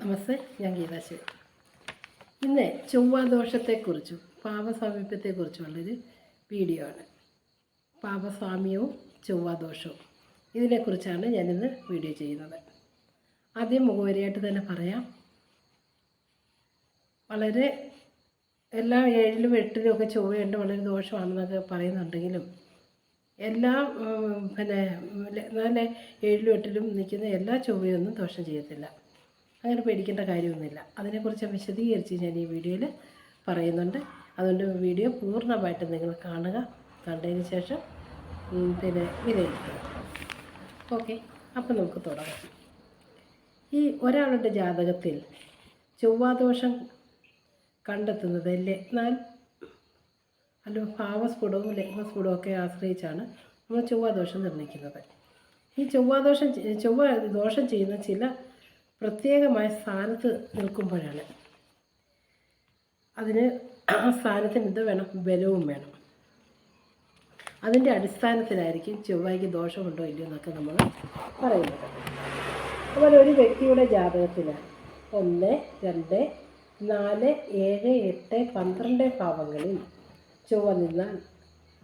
നമസ്തേ ഞാൻ ഗീതാശ്വരി ഇന്ന് ചൊവ്വാദോഷത്തെക്കുറിച്ചും പാപസാമീപ്യത്തെക്കുറിച്ചുള്ളൊരു വീഡിയോ ആണ് പാപസ്വാമ്യവും ചൊവ്വാദോഷവും. ഇതിനെക്കുറിച്ചാണ് ഞാനിന്ന് വീഡിയോ ചെയ്യുന്നത്. ആദ്യം മുഖവരിയായിട്ട് തന്നെ പറയാം. വളരെ എല്ലാ ഏഴിലും എട്ടിലും ഒക്കെ ചൊവ്വയുണ്ട് വളരെ ദോഷമാണെന്നൊക്കെ പറയുന്നുണ്ടെങ്കിലും എല്ലാ പിന്നെ നല്ല ഏഴിലും എട്ടിലും നിൽക്കുന്ന എല്ലാ ചൊവ്വയൊന്നും ദോഷം ചെയ്യത്തില്ല. അങ്ങനെ പേടിക്കേണ്ട കാര്യമൊന്നുമില്ല. അതിനെക്കുറിച്ച് വിശദീകരിച്ച് ഞാൻ ഈ വീഡിയോയിൽ പറയുന്നുണ്ട്. അതുകൊണ്ട് വീഡിയോ പൂർണമായിട്ട് നിങ്ങൾ കാണുക. കണ്ടതിന് ശേഷം പിന്നെ വിലയിരുത്തുക. ഓക്കെ അപ്പം നമുക്ക് തുടങ്ങാം. ഈ ഒരാളുടെ ജാതകത്തിൽ ചൊവ്വാദോഷം കണ്ടെത്തുന്നത് ലഗ്നാൽ അല്ല ഭാവസ്ഫുടവും ലഗ്നസ്ഫുടവും ഒക്കെ ആശ്രയിച്ചാണ് നമ്മൾ ചൊവ്വാദോഷം നിർണയിക്കുന്നത് ഈ ചൊവ്വാദോഷം ചൊവ്വാ ചൊവ്വ ദോഷം ചെയ്യുന്ന ചില പ്രത്യേകമായ സ്ഥാനത്ത് നിൽക്കുമ്പോഴാണ്. അതിന് ആ സ്ഥാനത്തിന് എന്ത് വേണം? ബലവും വേണം. അതിന്റെ അടിസ്ഥാനത്തിലായിരിക്കും ചൊവ്വയ്ക്ക് ദോഷമുണ്ടോ ഇല്ലയോ എന്നൊക്കെ നമ്മൾ പറയുന്നത്. അതുപോലെ ഒരു വ്യക്തിയുടെ ജാതകത്തിൽ ഒന്ന് രണ്ട് നാല് ഏഴ് എട്ട് പന്ത്രണ്ട് ഭാവങ്ങളിൽ ചൊവ്വ നിന്നാൽ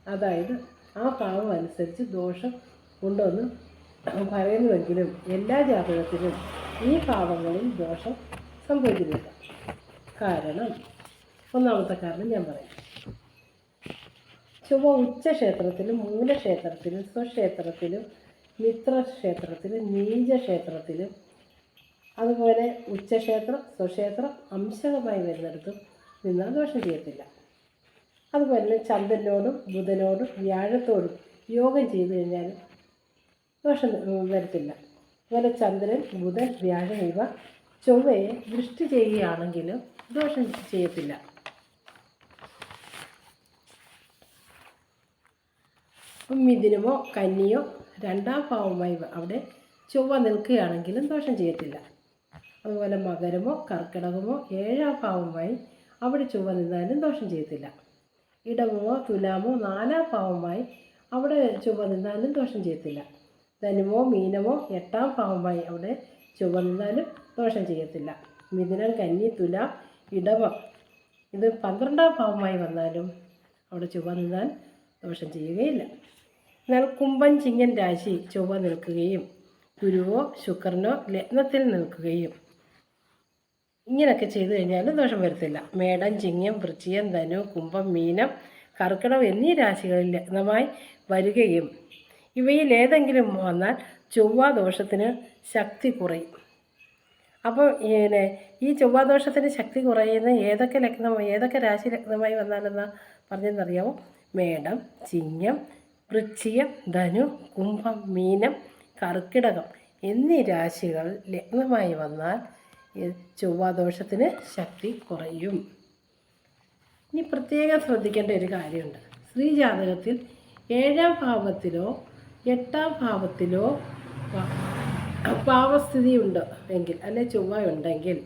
അതായത് ആ ഭാവം അനുസരിച്ച് ദോഷം ഉണ്ടോ എന്ന് പറയുന്നുവെങ്കിലും എല്ലാ ജാതകത്തിലും ഈ ഭാവങ്ങളിൽ ദോഷം സംഭവിക്കുന്നില്ല. കാരണം ഒന്നാമത്തെ കാരണം ഞാൻ പറയാം. ചൊവ്വ ഉച്ചക്ഷേത്രത്തിലും മൂലക്ഷേത്രത്തിലും സ്വക്ഷേത്രത്തിലും മിത്രക്ഷേത്രത്തിലും നീചക്ഷേത്രത്തിലും അതുപോലെ ഉച്ചക്ഷേത്രം സ്വക്ഷേത്രം അംശകമായി വരുന്നിടത്തും നിന്നാൽ ദോഷം ചെയ്യത്തില്ല. അതുപോലെ തന്നെ ചന്ദ്രനോടും ബുധനോടും വ്യാഴത്തോടും യോഗം ചെയ്തു കഴിഞ്ഞാലും ദോഷം വരത്തില്ല. അതുപോലെ ചന്ദ്രൻ ബുധൻ വ്യാഴം ഇവ ചൊവ്വയെ ദൃഷ്ടി ചെയ്യുകയാണെങ്കിലും ദോഷം ചെയ്യത്തില്ല. മിഥുനമോ കന്നിയോ രണ്ടാം ഭാവമായി അവിടെ ചൊവ്വ നിൽക്കുകയാണെങ്കിലും ദോഷം ചെയ്യത്തില്ല. അതുപോലെ മകരമോ കർക്കിടകമോ ഏഴാം ഭാവമായി അവിടെ ചൊവ്വ നിന്നാലും ദോഷം ചെയ്യത്തില്ല. ഇടമോ തുലാമോ നാലാം ഭാവമായി അവിടെ ചൊവ്വ നിന്നാലും ദോഷം ചെയ്യത്തില്ല. ധനുമോ മീനമോ എട്ടാം ഭാവമായി അവിടെ ചുവന്നാലും ദോഷം ചെയ്യത്തില്ല. മിഥുനം കന്നി തുല ഇടവം. ഇത് പന്ത്രണ്ടാം ഭാവമായി വന്നാലും അവിടെ ചുവന്നാൽ ദോഷം ചെയ്യുകയില്ല. എന്നാൽ കുംഭൻ ചിങ്ങൻ രാശി ചൊവ്വ നിൽക്കുകയും ഗുരുവോ ശുക്രനോ ലഗ്നത്തിൽ നിൽക്കുകയും ഇങ്ങനെയൊക്കെ ചെയ്തു കഴിഞ്ഞാലും ദോഷം വരത്തില്ല. മേടം ചിങ്ങം വൃച്ചിയം ധനു കുംഭം മീനം കർക്കിടം എന്നീ രാശികളിൽ ലഗ്നമായി വരികയും ഇവയിൽ ഏതെങ്കിലും വന്നാൽ ചൊവ്വ ദോഷത്തിന് ശക്തി കുറയും. അപ്പോൾ ഇങ്ങനെ ഈ ചൊവ്വാദോഷത്തിന് ശക്തി കുറയുന്ന ഏതൊക്കെ ലഗ്നം ഏതൊക്കെ രാശി ലഗ്നമായി വന്നാലെന്ന് പറഞ്ഞെന്നറിയാമോ മേടം ചിങ്ങം വൃശ്ചികം ധനു കുംഭം മീനം കർക്കിടകം എന്നീ രാശികൾ ലഗ്നമായി വന്നാൽ ചൊവ്വാദോഷത്തിന് ശക്തി കുറയും. ഇനി പ്രത്യേകം ശ്രദ്ധിക്കേണ്ട ഒരു കാര്യമുണ്ട്. സ്ത്രീ ജാതകത്തിൽ ഏഴാം ഭാവത്തിലോ എട്ടാം ഭാവത്തിലോ പാവസ്ഥിതിയുണ്ട് എങ്കിൽ അല്ലെ ചൊവ്വ ഉണ്ടെങ്കിൽ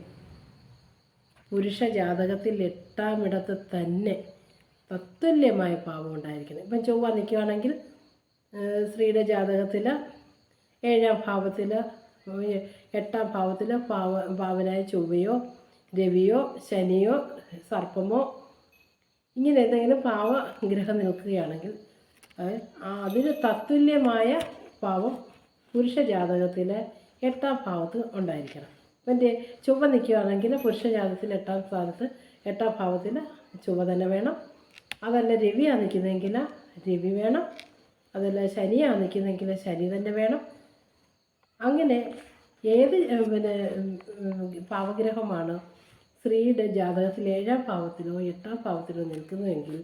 പുരുഷ ജാതകത്തിൽ എട്ടാമിടത്ത് തന്നെ തത്തുല്യമായ പാവം ഉണ്ടായിരിക്കണം. ഇപ്പം ചൊവ്വ നിൽക്കുകയാണെങ്കിൽ സ്ത്രീയുടെ ജാതകത്തിൽ ഏഴാം ഭാവത്തിൽ എട്ടാം ഭാവത്തിൽ പാവ പാവനായ ചൊവ്വയോ രവിയോ ശനിയോ സർപ്പമോ ഇങ്ങനെ എന്തെങ്കിലും പാവ ഗ്രഹം നിൽക്കുകയാണെങ്കിൽ അതിന് തത്തുല്യമായ ഭാവം പുരുഷ ജാതകത്തിലെ എട്ടാം ഭാവത്ത് ഉണ്ടായിരിക്കണം. മറ്റേ ചുവ നിൽക്കുകയാണെങ്കിൽ പുരുഷ ജാതകത്തിൽ എട്ടാം സ്ഥാനത്ത് എട്ടാം ഭാവത്തിൽ ചുവ തന്നെ വേണം. അതല്ല രവിയാണ് നിൽക്കുന്നതെങ്കിൽ രവി വേണം. അതല്ല ശനിയാണ് നിൽക്കുന്നതെങ്കിൽ ശനി തന്നെ വേണം. അങ്ങനെ ഏത് പിന്നെ പാവഗ്രഹമാണ് സ്ത്രീയുടെ ജാതകത്തിൽ ഏഴാം ഭാവത്തിലോ എട്ടാം ഭാവത്തിലോ നിൽക്കുന്നുവെങ്കിൽ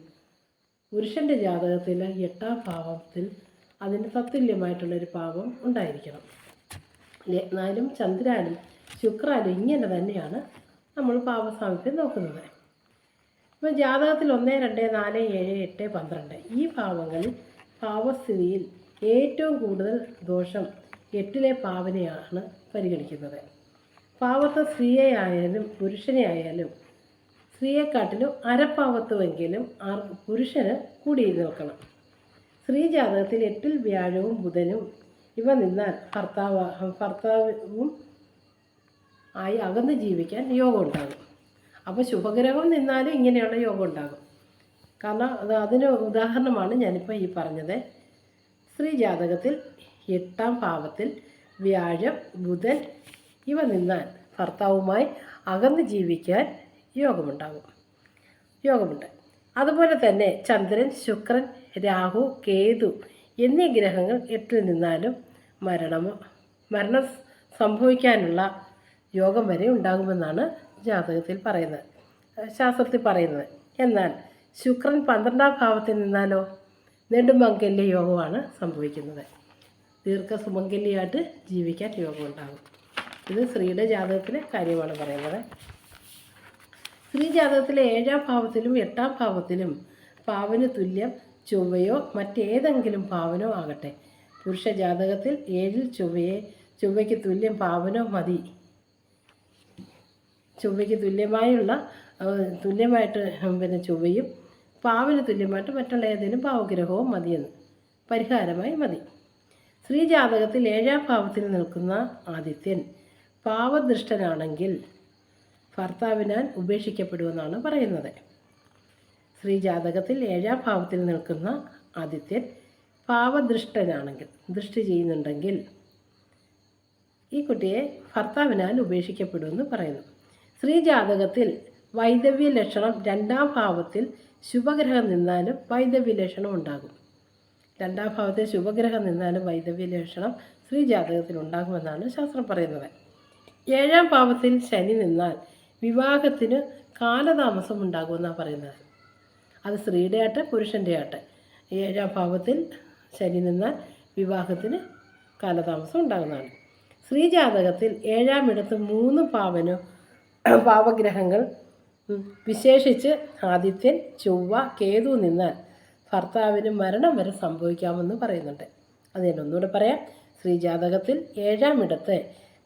പുരുഷന്റെ ജാതകത്തിൽ എട്ടാം ഭാവത്തിൽ അതിന് തത്തുല്യമായിട്ടുള്ളൊരു ഭാവം ഉണ്ടായിരിക്കണം. ലഗ്നാലും ചന്ദ്രാലും ശുക്രാലും ഇങ്ങനെ തന്നെയാണ് നമ്മൾ പാവസാമീപ്യം നോക്കുന്നത്. ഇപ്പോൾ ജാതകത്തിൽ ഒന്ന് രണ്ട് നാല് ഏഴ് എട്ട് പന്ത്രണ്ട് ഈ ഭാവങ്ങളിൽ ഭാവസ്ഥിതിയിൽ ഏറ്റവും കൂടുതൽ ദോഷം എട്ടിലെ പാവനെയാണ് പരിഗണിക്കുന്നത്. പാവത്തെ സ്ത്രീയെ ആയാലും പുരുഷനെ ആയാലും സ്ത്രീയെക്കാട്ടിലും അരപ്പാവത്തുമെങ്കിലും ആർ പുരുഷന് കൂടി നിൽക്കണം. സ്ത്രീ ജാതകത്തിൽ എട്ടിൽ വ്യാഴവും ബുധനും ഇവ നിന്നാൽ ഭർത്താവ് ഭർത്താവും ആയി അകന്ന് ജീവിക്കാൻ യോഗം ഉണ്ടാകും. അപ്പോൾ ശുഭഗ്രഹം നിന്നാലും ഇങ്ങനെയുള്ള യോഗം ഉണ്ടാകും. കാരണം അത് അതിന് ഉദാഹരണമാണ് ഞാനിപ്പോൾ ഈ പറഞ്ഞത്. സ്ത്രീ ജാതകത്തിൽ എട്ടാം ഭാവത്തിൽ വ്യാഴം ബുധൻ ഇവ നിന്നാൽ ഭർത്താവുമായി അകന്ന് ജീവിക്കാൻ യോഗമുണ്ടാകും. യോഗമുണ്ട്. അതുപോലെ തന്നെ ചന്ദ്രൻ ശുക്രൻ രാഹു കേതു എന്നീ ഗ്രഹങ്ങൾ എട്ടിൽ നിന്നാലും മരണമോ മരണം സംഭവിക്കാനുള്ള യോഗം വരെ ഉണ്ടാകുമെന്നാണ് ജാതകത്തിൽ പറയുന്നത്. ശാസ്ത്രത്തിൽ പറയുന്നത്. എന്നാൽ ശുക്രൻ പന്ത്രണ്ടാം ഭാവത്തിൽ നിന്നാലോ നെടുമംഗല്യ യോഗമാണ് സംഭവിക്കുന്നത്. ദീർഘസുമംഗല്യമായിട്ട് ജീവിക്കാൻ യോഗമുണ്ടാകും. ഇത് സ്ത്രീയുടെ ജാതകത്തിലെ കാര്യമാണ് പറയുന്നത്. സ്ത്രീ ജാതകത്തിലെ ഏഴാം ഭാവത്തിലും എട്ടാം ഭാവത്തിലും പാവന് തുല്യം ചൊവ്വയോ മറ്റേതെങ്കിലും പാവനോ ആകട്ടെ. പുരുഷ ജാതകത്തിൽ ഏഴിൽ ചൊവ്വയെ ചൊവ്വയ്ക്ക് തുല്യം പാവനോ മതി. ചൊവ്വയ്ക്ക് തുല്യമായുള്ള തുല്യമായിട്ട് പിന്നെ ചൊവ്വയും പാവിന് തുല്യമായിട്ട് മറ്റുള്ള ഏതെങ്കിലും പാവഗ്രഹവും മതിയെന്ന്. പരിഹാരമായി മതി. സ്ത്രീ ജാതകത്തിൽ ഏഴാം ഭാവത്തിൽ നിൽക്കുന്ന ആദിത്യൻ പാവദൃഷ്ടനാണെങ്കിൽ ഭർത്താവിനാൽ ഉപേക്ഷിക്കപ്പെടുമെന്നാണ് പറയുന്നത്. സ്ത്രീ ജാതകത്തിൽ ഏഴാം ഭാവത്തിൽ നിൽക്കുന്ന ആദിത്യൻ പാവദൃഷ്ടനാണെങ്കിൽ ദൃഷ്ടി ചെയ്യുന്നുണ്ടെങ്കിൽ ഈ കുട്ടിയെ ഭർത്താവിനാൽ ഉപേക്ഷിക്കപ്പെടുമെന്ന് പറയുന്നു. സ്ത്രീ ജാതകത്തിൽ വൈദവ്യ ലക്ഷണം രണ്ടാം ഭാവത്തിൽ ശുഭഗ്രഹം നിന്നാലും വൈദവ്യ ലക്ഷണം ഉണ്ടാകും. രണ്ടാം ഭാവത്തിൽ ശുഭഗ്രഹം നിന്നാലും വൈദവ്യ ലക്ഷണം സ്ത്രീ ജാതകത്തിൽ ഉണ്ടാകുമെന്നാണ് ശാസ്ത്രം പറയുന്നത്. ഏഴാം ഭാവത്തിൽ ശനി നിന്നാൽ വിവാഹത്തിന് കാലതാമസം ഉണ്ടാകുമെന്നാണ് പറയുന്നത്. അത് സ്ത്രീയുടെ ആട്ടെ പുരുഷന്റെ ആട്ടെ. ഏഴാം ഭാവത്തിൽ ശനി നിന്നാൽ വിവാഹത്തിന് കാലതാമസം ഉണ്ടാകുന്നതാണ്. സ്ത്രീ ജാതകത്തിൽ ഏഴാം ഇടത്ത് മൂന്ന് പാവനോ പാവഗ്രഹങ്ങൾ വിശേഷിച്ച് ആദിത്യൻ ചൊവ്വ കേതു നിന്നാൽ ഭർത്താവിന് മരണം വരെ സംഭവിക്കാമെന്ന് പറയുന്നുണ്ട്. അത് ഞാൻ ഒന്നുകൂടെ പറയാം. സ്ത്രീ ജാതകത്തിൽ ഏഴാം ഇടത്തെ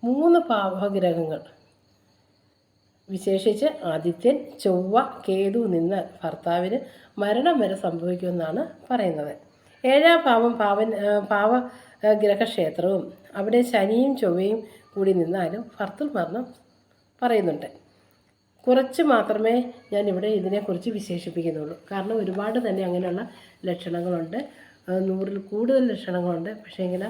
മൂന്ന് പാവഗ്രഹങ്ങൾ വിശേഷിച്ച് ആദിത്യൻ ചൊവ്വ കേതു നിന്ന് ഭർത്താവിന് മരണം വരെ സംഭവിക്കുമെന്നാണ് പറയുന്നത്. ഏഴാം ഭാവം പാവൻ പാവ ഗ്രഹക്ഷേത്രവും അവിടെ ശനിയും ചൊവ്വയും കൂടി നിന്നാലും ഭർത്തൃമരണം പറയുന്നുണ്ട്. കുറച്ച് മാത്രമേ ഞാൻ ഇവിടെ ഇതിനെക്കുറിച്ച് വിശേഷിപ്പിക്കുന്നുള്ളൂ. കാരണം ഒരുപാട് തന്നെ അങ്ങനെയുള്ള ലക്ഷണങ്ങളുണ്ട്. നൂറിൽ കൂടുതൽ ലക്ഷണങ്ങളുണ്ട്. പക്ഷേ ഇങ്ങനെ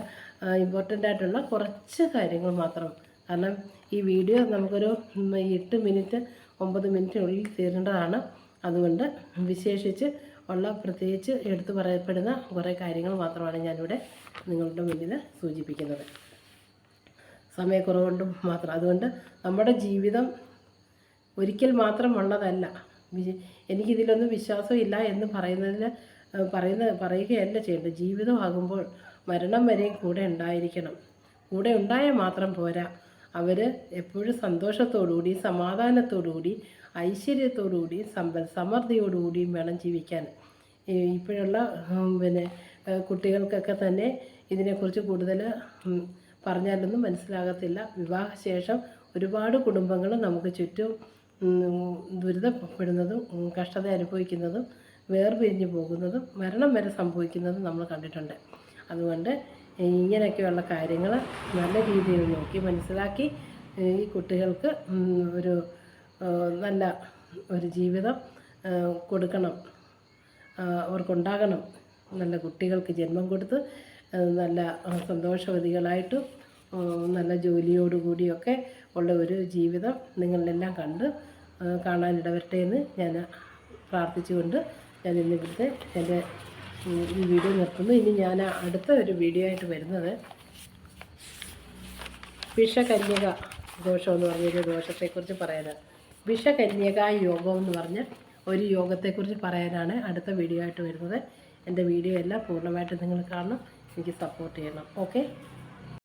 ഇമ്പോർട്ടന്റ് ആയിട്ടുള്ള കുറച്ച് കാര്യങ്ങൾ മാത്രം കാരണം ഈ വീഡിയോ നമുക്കൊരു എട്ട് മിനിറ്റ് ഒമ്പത് മിനിറ്റിനുള്ളിൽ തീരേണ്ടതാണ്. അതുകൊണ്ട് വിശേഷിച്ച് ഉള്ള പ്രത്യേകിച്ച് എടുത്തു പറയപ്പെടുന്ന കുറേ കാര്യങ്ങൾ മാത്രമാണ് ഞാനിവിടെ നിങ്ങളുടെ മുന്നിൽ സൂചിപ്പിക്കുന്നത്. സമയക്കുറവുകൊണ്ട് മാത്രം. അതുകൊണ്ട് നമ്മുടെ ജീവിതം ഒരിക്കൽ മാത്രം ഉള്ളതല്ല. വി- എനിക്കിതിലൊന്നും വിശ്വാസമില്ല എന്ന് പറയുന്നതിൽ പറയുന്ന പറയുകയല്ല ചെയ്യേണ്ടത്. ജീവിതമാകുമ്പോൾ മരണം വരെയും കൂടെ ഉണ്ടായിരിക്കണം. കൂടെ ഉണ്ടായാൽ മാത്രം പോരാ. അവർ എപ്പോഴും സന്തോഷത്തോടുകൂടി സമാധാനത്തോടുകൂടി ഐശ്വര്യത്തോടുകൂടി സമ്പൽ സമൃദ്ധിയോടുകൂടിയും വേണം ജീവിക്കാൻ. ഇപ്പോഴുള്ള പിന്നെ കുട്ടികൾക്കൊക്കെ തന്നെ ഇതിനെക്കുറിച്ച് കൂടുതൽ പറഞ്ഞാലൊന്നും മനസ്സിലാകത്തില്ല. വിവാഹശേഷം ഒരുപാട് കുടുംബങ്ങൾ നമുക്ക് ചുറ്റും ദുരിതപ്പെടുന്നതും കഷ്ടത അനുഭവിക്കുന്നതും വേർപിരിഞ്ഞു പോകുന്നതും മരണം വരെ സംഭവിക്കുന്നതും നമ്മൾ കണ്ടിട്ടുണ്ട്. അതുകൊണ്ട് ഇങ്ങനെയൊക്കെയുള്ള കാര്യങ്ങൾ നല്ല രീതിയിൽ നോക്കി മനസ്സിലാക്കി ഈ കുട്ടികൾക്ക് ഒരു നല്ല ഒരു ജീവിതം കൊടുക്കണം. അവർക്കുണ്ടാകണം. നല്ല കുട്ടികൾക്ക് ജന്മം കൊടുത്ത് നല്ല സന്തോഷവതികളായിട്ടും നല്ല ജോലിയോടുകൂടിയൊക്കെ ഉള്ള ഒരു ജീവിതം നിങ്ങളിലെല്ലാം കണ്ട് കാണാനിടവരട്ടെ എന്ന് ഞാൻ പ്രാർത്ഥിച്ചുകൊണ്ട് ഞാൻ ഇന്നിവിടുത്തെ എന്റെ ഈ വീഡിയോ നിർത്തുന്നു. ഇനി ഞാൻ അടുത്ത ഒരു വീഡിയോ ആയിട്ട് വരുന്നത് വിഷകന്യക ദോഷം എന്ന് പറഞ്ഞൊരു ദോഷത്തെക്കുറിച്ച് പറയാനാണ്. വിഷകന്യക യോഗം എന്ന് പറഞ്ഞ ഒരു യോഗത്തെക്കുറിച്ച് പറയാനാണ് അടുത്ത വീഡിയോ ആയിട്ട് വരുന്നത്. എന്റെ വീഡിയോ എല്ലാം പൂർണമായിട്ട് നിങ്ങൾ കാണണം. എനിക്ക് സപ്പോർട്ട് ചെയ്യണം. ഓക്കെ